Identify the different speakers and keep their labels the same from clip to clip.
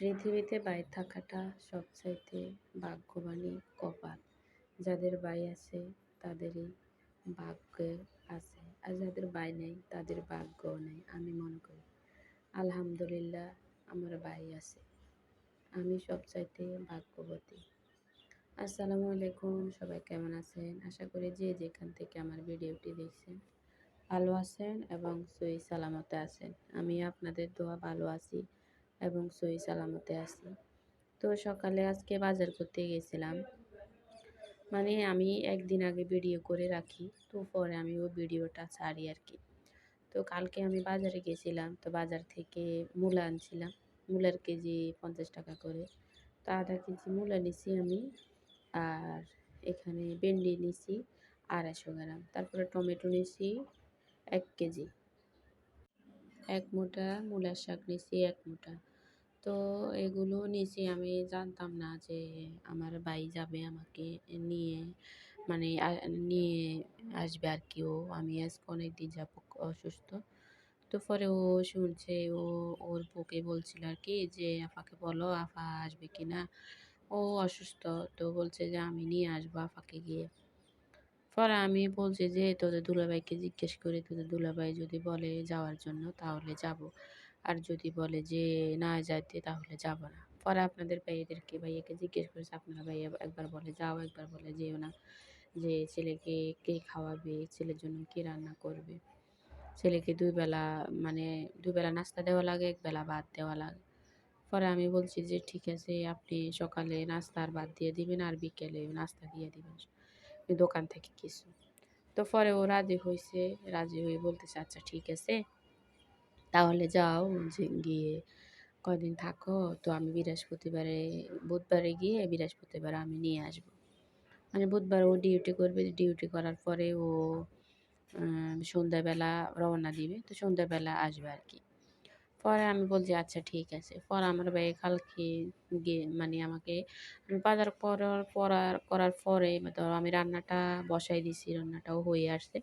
Speaker 1: পৃথিবীতে বাই থাকাটা সবচাইতে ভাগ্যবানই কপাল। যাদের বাই আছে, তাদেরই ভাগ্য আছে, আর যাদের বাই নেই, তাদের ভাগ্যও নেই, আমি মনে করি। আলহামদুলিল্লাহ, আমার বাই আছে। আমি সবচাইতে ভাগ্যবতী। আসসালামু আলাইকুম, সবাই কেমন আছেন? আশা করি যে যেখান থেকে আমার ভিডিওটি দেখছেন, ভালো আছেন এবং সই সালামতে আছেন। আমি আপনাদের দোয়া ভালো আছি। এবং সই সালামতে আছি। তো সকালে আজকে বাজার করতে গেছিলাম। মানে আমি একদিন আগে ভিডিও করে রাখি, তো পরে আমি ওই ভিডিওটা ছাড়ি আর কি তো কালকে আমি বাজারে গেছিলাম, তো বাজার থেকে মূলা আনছিলাম। মূলার কেজি পঞ্চাশ টাকা করে। তো আধা কেজি মূলা নিছি আমি, আর এখানে ভেন্ডি নিছি আড়াইশো গ্রাম। তারপরে টমেটো নিছি এক কেজি। এক মোটা মূলার শাক নিছি এক মোটা। তো এগুলো নিয়েছি। আমি জানতাম না যে আমার ভাই যাবে আমাকে নিয়ে মানে নিয়ে আসবে আর কি। ও, আমি আজকে অনেক দিন যাব অসুস্থ। তো পরে ও শুনছে, ও, ওর বউকে বলছিল আর কি যে, আফাকে বলো আফা আসবে কি না। ও অসুস্থ, তো বলছে যে, আমি নিয়ে আসব আফাকে গিয়ে। পরে আমি বলছি যে, তোদের দুলাভাইকে জিজ্ঞেস করি, তোদের দুলাভাই যদি বলে যাওয়ার জন্য, তাহলে যাব। আর যদি বলে যে, না যাইতে তাহলে যাব না। পরে আপনাদের ভাইয়াদেরকে ভাইয়াকে জিজ্ঞেস করেছে, আপনারা ভাইয়া একবার বলে যাও, একবার বলে যেও না যে, ছেলেকে কে খাওয়াবে, ছেলের জন্য কে রান্না করবে? ছেলেকে দুই বেলা মানে দুই বেলা নাস্তা দেওয়া লাগে, এক বেলা ভাত দেওয়া লাগে। পরে আমি বলছি যে, ঠিক আছে, আপনি সকালে নাস্তা আর ভাত দিয়ে দিবেন আর বিকেলে নাস্তা দিয়ে দিবেন দোকান থেকে কিছু। তো পরে ও রাজি হয়েছে রাজি হয়ে বলতেছে আচ্ছা ঠিক আছে। তাহলে যাও যে গিয়ে কদিন থাকো। তো আমি বৃহস্পতিবারে, বুধবারে গিয়ে বৃহস্পতিবার আমি নিয়ে আসব। মানে বুধবার ও ডিউটি করবে ডিউটি করার পরে ও সন্ধ্যাবেলা রওনা দিবে। তো সন্ধ্যাবেলা আসবে আর কি। পরে আমি বলছি আচ্ছা ঠিক আছে। পরে আমার ভাই কালকে গিয়ে মানে আমাকে বাজার করার, পরার, করার পরে, ধরো আমি রান্নাটা বসাই দিছি, রান্নাটাও হয়ে আসছে।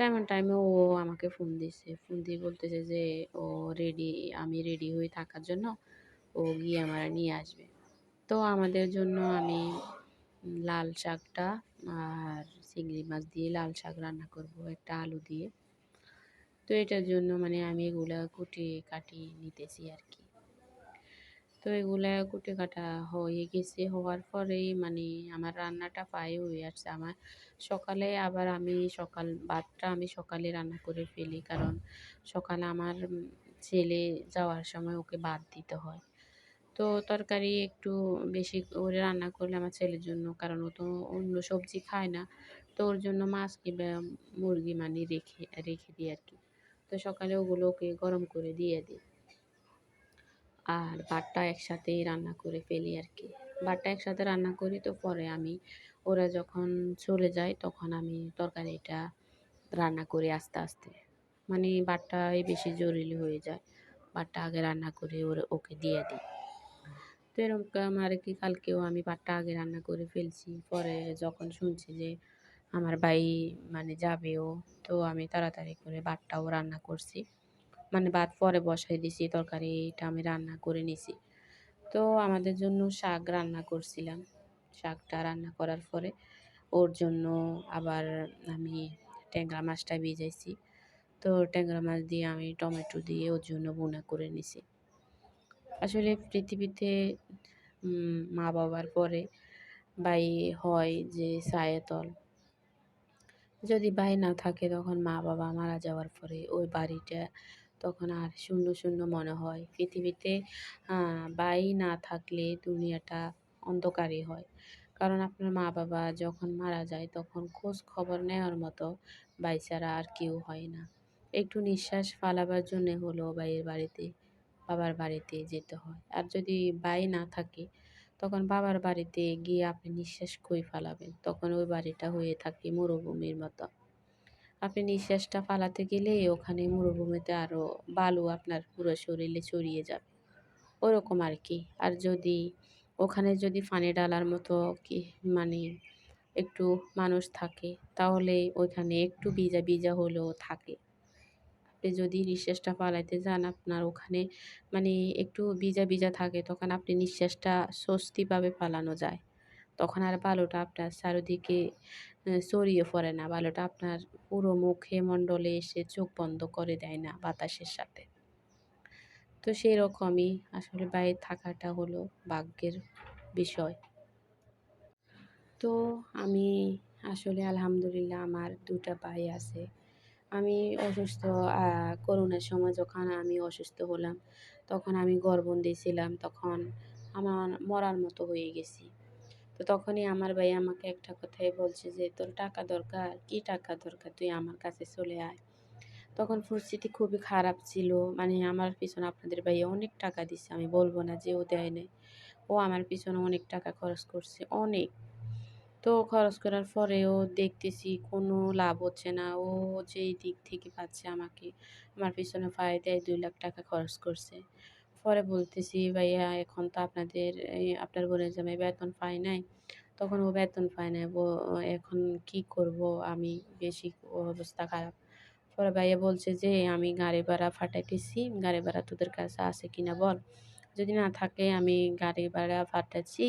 Speaker 1: তেমন টাইমে ও আমাকে ফোন দিছে। ফোন দিয়ে বলতেছে যে, ও রেডি আমি রেডি হয়ে থাকার জন্য। ও গিয়ে আমার নিয়ে আসবে। তো আমাদের জন্য আমি লাল শাকটা আর চিংড়ি মাছ দিয়ে লাল শাক রান্না করব, একটা আলু দিয়ে। তো এটার জন্য মানে আমি এগুলা কুটি কাটি নিতেছি আর কি। তো এগুলা কুটি কাটা হয়ে গেছে। হওয়ার পরেই মানে আমার রান্নাটা পায়ে হয়ে আসছে। আমার সকালে আবার আমি সকাল, ভাতটা আমি সকালে রান্না করে ফেলি। কারণ সকালে আমার ছেলে যাওয়ার সময় ওকে ভাত দিতে হয়। তো তরকারি একটু বেশি করে রান্না করলে আমার ছেলের জন্য, কারণ ও তো অন্য সবজি খায় না। তো ওর জন্য মাছ কিংবা মুরগি মানে রেখে রেখে দিই আর কি। তো সকালে ওগুলোকে গরম করে দিয়ে দিই। আর ভাতটা একসাথেই রান্না করে ফেলি আর কি। ভাতটা একসাথে রান্না করি তো পরে আমি, ওরা যখন চলে যায় তখন আমি তরকারিটা রান্না করি আস্তে আস্তে। মানে ভাতটাই বেশি জরুরি হয়ে যায়। ভাতটা আগে রান্না করে ওরা ওকে দিয়ে দিই। তো এরকম আর কি কালকেও আমি ভাতটা আগে রান্না করে ফেলছি। পরে যখন শুনছি যে আমার ভাই মানে যাবেও, তো আমি তাড়াতাড়ি করে ভাতটাও রান্না করছি। মানে ভাত পরে বসাই দিছি তরকারিটা আমি রান্না করে নিছি। তো আমাদের জন্য শাক রান্না করছিলাম। শাকটা রান্না করার পরে ওর জন্য আবার আমি ট্যাংরা মাছটা ভিজাইছি। তো ট্যাংরা মাছ দিয়ে আমি টমেটো দিয়ে ওর জন্য বোনা করে নিছি। আসলে পৃথিবীতে মা বাবার পরে ভাই হয় যে সায়াতল যদি ভাই না থাকে তখন মা বাবা মারা যাওয়ার পরে ওই বাড়িটা তখন আর শূন্য শূন্য মনে হয়। পৃথিবীতে ভাই না থাকলে দুনিয়াটা অন্ধকারই হয়। কারণ আপনার মা বাবা যখন মারা যায় তখন খোঁজ খবর নেওয়ার মতো ভাই ছাড়া আর কেউ হয় না। একটু নিঃশ্বাস ফালাবার জন্যে হলো ভাইয়ের বাড়িতে, বাবার বাড়িতে যেতে হয়। আর যদি ভাই না থাকে, তখন বাবার বাড়িতে গিয়ে আপনি নিঃশ্বাস কই ফালাবেন? তখন ওই বাড়িটা হয়ে থাকে মরুভূমির মতো। আপনি নিঃশ্বাসটা ফালাতে গেলে ওখানে মরুভূমিতে আরও বালু আপনার পুরো শরীরে ছড়িয়ে যাবে। ওরকম আর কি আর যদি ওখানে যদি পানি ডালার মতো কি মানে একটু মানুষ থাকে তাহলে ওইখানে একটু ভিজা ভিজা হলেও থাকে। আপনি যদি নিঃশ্বাসটা ফালাইতে যান আপনার ওখানে মানে একটু ভিজা, ভিজা থাকে তখন আপনি নিঃশ্বাসটা স্বস্তিভাবে পালানো যায়। তখন আর বালুটা আপনার চারদিকে ছড়িয়ে পড়ে না। বালুটা আপনার পুরো মুখে মণ্ডলে এসে চোখ বন্ধ করে দেয় না বাতাসের সাথে। তো সেই রকমই আসলে বাইরে থাকাটা হলো ভাগ্যের বিষয়। তো আমি আসলে আলহামদুলিল্লাহ আমার ২ টা ভাই আছে। আমি অসুস্থ করোনার সময় যখন আমি অসুস্থ হলাম, তখন আমি ঘরবন্দি ছিলাম। তখন আমার মরার মতো হয়ে গেছি। তো তখনই আমার ভাই আমাকে একটা কথাই বলছে যে, "তোর টাকা দরকার? কি টাকা দরকার? তুই আমার কাছে চলে আয়।" তখন পরিস্থিতি খুবই খারাপ ছিল। মানে আমার পিছনে আপনাদের ভাইয়া অনেক টাকা দিছে। আমি বলব না যে ও দেয় নাই। ও আমার পিছনে অনেক টাকা খরচ করছে, অনেক। তো খরচ করার পরেও দেখতেছি কোনো লাভ হচ্ছে না। ও যেই দিক থেকে পাচ্ছে আমাকে আমার পিছনে ফায় দেয় ২ লাখ টাকা খরচ করছে। পরে বলতেছি, "ভাইয়া এখন তো আপনাদের আপনার বোনের জামাই বেতন পায় নাই।" তখন ও বেতন পায়। ব এখন কি করব আমি? বেশি অবস্থা খারাপ। পরে ভাইয়া বলছে যে, "আমি গাড়ি ভাড়া পাঠাইতেছি। গাড়ি ভাড়া তোদের কাছে আছে কিনা বল? যদি না থাকে আমি গাড়ি ভাড়া পাঠাচ্ছি।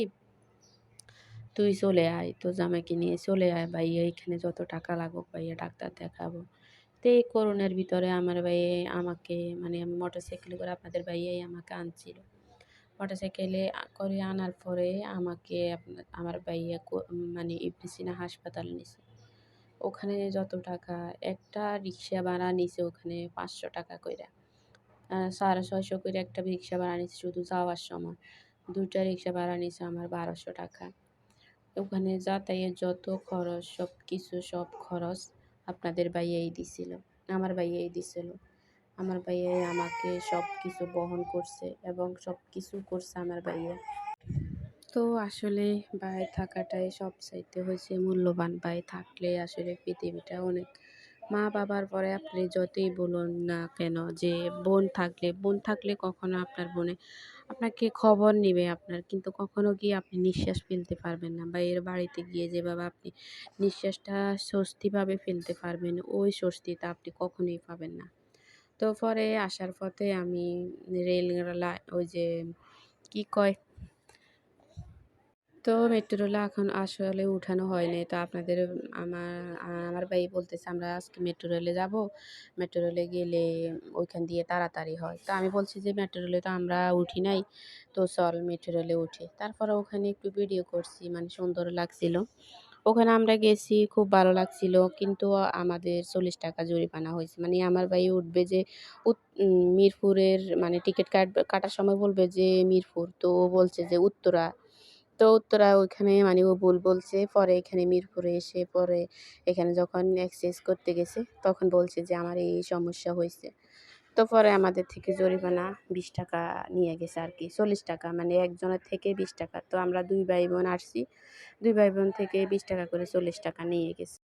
Speaker 1: তুই চলে আয়। তোর জামাইকে নিয়ে চলে আয় ভাইয়া। এখানে যত টাকা লাগুক ভাইয়া ডাক্তার দেখাবো।" তো এই করোনার ভিতরে আমার ভাইয়া আমাকে মানে মোটরসাইকেলে করে আপনাদের ভাইয়াই আমাকে আনছিল। মোটরসাইকেলে করে আনার পরে আমাকে আমার ভাইয়া মানে ইবনে সিনা হাসপাতালে নিছে। ওখানে যত টাকা, একটা রিক্সা ভাড়া নিছে ওখানে ৳৫০০ কইরা। সাড়ে ৬৫০ কইরা একটা রিক্সা ভাড়া নিছে শুধু যাওয়ার সময়। ২ টা রিক্সা ভাড়া নিছে আমার ৳১২০০ ওখানে যাতায়াত যত খরচ সব কিছু সব খরচ আপনাদের ভাইয়াই দিছিল। আমার ভাইয়াই দিছিল। আমার ভাইয়াই আমাকে সব কিছু বহন করছে এবং সব কিছু করছে আমার ভাইয়া। তো আসলে ভাই থাকাটাই সব চাইতে হয়েছে মূল্যবান। ভাই থাকলে আসলে পৃথিবীটা অনেক মা-বাবার পরে আপনি যতই বলুন না কেন, যে বোন থাকলে বোন থাকলে কখনো আপনার বোনে আপনাকে খবর নেবে আপনার। কিন্তু কখনো গিয়ে আপনি নিঃশ্বাস ফেলতে পারবেন না। বা এর বাড়িতে গিয়ে যেভাবে আপনি নিঃশ্বাসটা স্বস্তিভাবে ফেলতে পারবেন, ওই স্বস্তিটা আপনি কখনোই পাবেন না। তো পরে আসার পথে আমি রেল ওই যে কি কয়? তো মেট্রো রেলে এখন আসলে উঠানো হয় নাই। তো আপনাদের আমার আমার ভাই বলতেছে, "আমরা আজকে মেট্রো রেলে যাব। মেট্রো রেলে গেলে ওইখান দিয়ে তাড়াতাড়ি হয়।" তো আমি বলছি যে, "মেট্রো রেলে তো আমরা উঠি নাই। তো চল মেট্রো রেলে উঠি।" তারপরে ওখানে একটু ভিডিও করছি। মানে সুন্দর লাগছিল। ওখানে আমরা গেছি, খুব ভালো লাগছিল। কিন্তু আমাদের ৳৪০ জরিমানা হয়েছে মানে আমার ভাই উঠবে যে মিরপুরের মানে টিকিট কাট কাটার সময় বলবে যে মিরপুর। তো বলছে যে উত্তরা। তো উত্তরা ওইখানে মানে ও ভুল বলছে। পরে এখানে মিরপুরে এসে পরে এখানে যখন এক্সচেঞ্জ করতে গেছে তখন বলছে যে, "আমার এই, সমস্যা হয়েছে তো পরে আমাদের থেকে জরিমানা ৳২০ নিয়ে গেছে আর কি চল্লিশ টাকা মানে একজনের থেকে ৳২০ তো আমরা দুই ভাই বোন আসছি। দুই ভাই বোন থেকে ৳২০ করে ৳৪০ নিয়ে গেছে।